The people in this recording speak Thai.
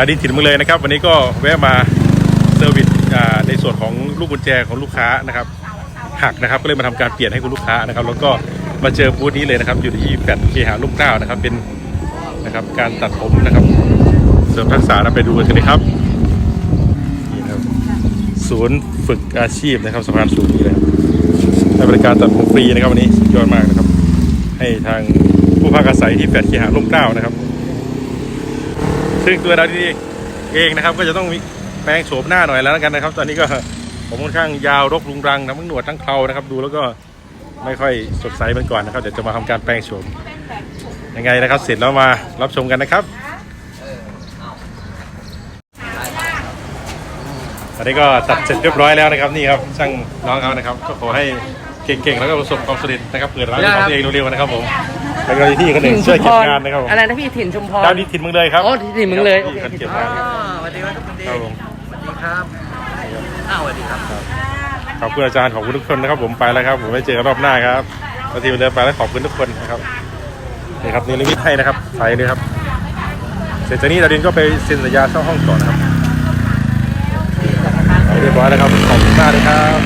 ดาดินถิ่นเมืองเลยนะครับ วันนี้ก็แวะมาเซอร์วิสในส่วนของลูกกุญแจของลูกค้านะครับหักนะครับก็เลยมาทำการเปลี่ยนให้คุณลูกค้านะครับ แล้วก็มาเจอบูธนี้เลยนะครับ อยู่ที่แฟดเคหาลูกเก้านะครับเป็นนะครับการตัดผมนะครับ เสริมทักษะนะไปดูกันเลยครับนี่นะครับ ศูนย์ฝึกอาชีพนะครับสะพานสูงนี้เลยให้บริการตัดผมฟรีนะครับวันนี้สุดยอดมากนะครับ ให้ทางผู้พักอาศัยที่แฟดเคหาลูกเก้านะครับ ซึ่งตัวเราที่เองนะครับ ก็จะต้องแปลงโฉมหน้าหน่อยแล้วกันนะครับ ตอนนี้ก็ผมค่อนข้างยาวรกรุงรังทั้งหนวดทั้งเครานะครับ ดูแล้วก็ไม่ค่อยสดใสเหมือนก่อนนะครับเดี๋ยวจะมาทำการแปลงโฉมยังไงนะครับ เสร็จแล้วมารับชมกันนะครับตอนนี้ก็ตัดเสร็จเรียบร้อยแล้วนะครับนี่ครับช่างน้องเขานะครับ ก็ขอให้เก่งๆแล้วก็ประสบความสำเร็จนะครับเปิดร้านนของตัวเองเร็วๆนะครับผม แล้วก็ที่คนหนึ่งช่วยเก็บงานนะครับผมอะไรนะพี่ถิ่นชุมพรดาวดินถิ่นเมึงเลยครับอ๋อถิ่นเมืองเลยที่คนเก็บงานสวัสดีครับคุณดีครับผมสวัสดีครับอ้าวสวัสดีครับขอบคุณอาจารย์ขอบคุณทุกคนนะครับ ผมไปแล้วครับ ผมไว้เจอกันรอบหน้าครับบางทีมันเดินไปแล้วขอบคุณทุกคนนะครับนี่ครับนี่ลิมิตให้นะครับใส่เลยครับ เสร็จจากนี้ดาวดินก็ไปเซ็นสัญญาเช่าห้องต่อนะครับไปเรียบร้อยแล้วครับขอบคุณมากเลยครับ